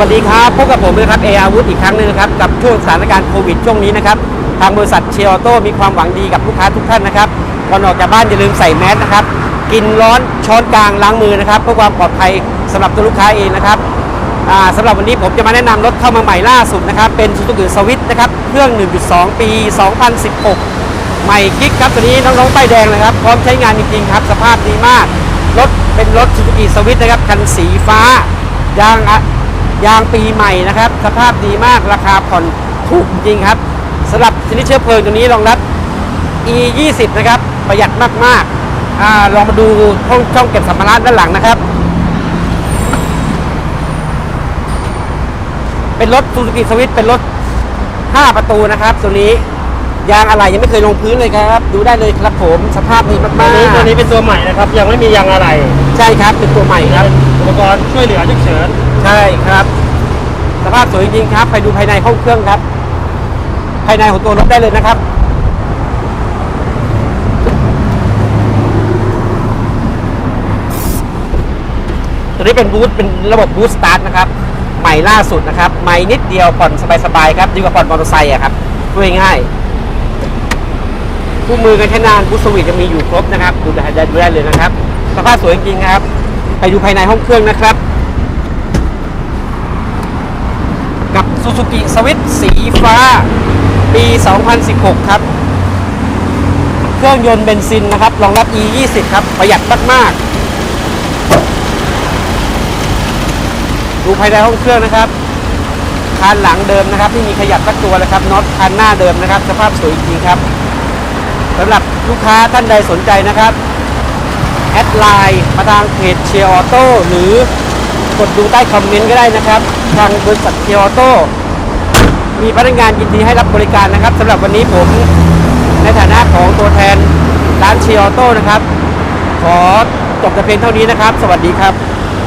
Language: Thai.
วัสดีครับพบกับผมนะครับเออาวุธอีกครั้งหนึ่งนะครับกับช่วงสถานการณ์โควิดช่วงนี้นะครับทางบริษัทเชียร์ออโต้มีความหวังดีกับลูกค้าทุกท่านนะครับก่อนออกจากบ้านอย่าลืมใส่แมสนะครับกินร้อนช้อนกลางล้างมือนะครับเพื่อความปลอดภัยสำหรับตัวลูกค้าเองนะครับอ่าสำหรับวันนี้ผมจะมาแนะนำรถเข้ามาใหม่ล่าสุดนะครับเป็น Suzuki Swift นะครับเครื่อง 1.2 ปี 2016 ใหม่คลิกครับตัวนี้น้องๆป้ายแดงเลยครับพร้อมใช้งานจริงๆครับสภาพดีมากรถเป็นรถ Suzuki Swift นะครับคันสีฟ้ายาง ยางปีใหม่นะครับ สภาพดีมากราคาผ่อนถูกจริงครับสำหรับชนิดเชื้อเพลิงตัวนี้รองรับ e 2 0นะครับ ประหยัดมากๆอาลองมาดูช่องช่องเก็บสัมภาระด้านหลังนะครับ เป็นรถ Suzuki Swift เป็นรถ 5 ประตูนะครับ ตัวนี้ยางอะไรยังไม่เคยลงพื้นเลยครับ ดูได้เลยครับผมสภาพดีมากตัวนี้ๆตัวนี้เป็นตัวใหม่นะครับ ยังไม่มียางอะไร ใช่ครับเป็นตัวใหม่ครับอุปกรณ์ช่วยเหลือฉุกเฉินใช่ ครับ สภาพสวยจริงครับ ไปดูภายในห้องเครื่องครับ ภายในของตัวรถได้เลยนะครับ ตัวนี้เป็นบูทเป็นระบบบูทสตาร์ทนะครับ ใหม่ล่าสุดนะครับ ใหม่นิดเดียวผ่อนสบายๆครับ ดีกว่าผ่อนมอเตอร์ไซค์อะครับพูง่ายคู่มือกันใช้นานบูสวิตจะมีอยู่ครบนะครับดูได้ดูได้เลยนะครับ สภาพสวยจริงครับ ไปดูภายในห้องเครื่องนะครับ กับ Suzuki Swift สีฟ้า ปี 2016 ครับ เครื่องยนต์เบนซินนะครับ รองรับ E 2 0ครับ ประหยัดมากๆ ดูภายในห้องเครื่องนะครับ คานหลังเดิมนะครับ ไม่มีขยับสักตัวเลยครับ น็อตคานหน้าเดิมนะครับ สภาพสวยจริงครับสำหรับลูกค้าท่านใดสนใจนะครับ แอดไลน์มาทางเพจเชียร์ออโต้หรือ กดดูใต้คอมเมนต์ก็ได้นะครับ ทางบริษัทเชียร์ออโต้มีพนักงานยินดีให้รับบริการนะครับสำหรับวันนี้ผมในฐานะของตัวแทนร้านเชียร์ออโต้นะครับ ขอจบแต่เพียงเท่านี้นะครับ สวัสดีครับ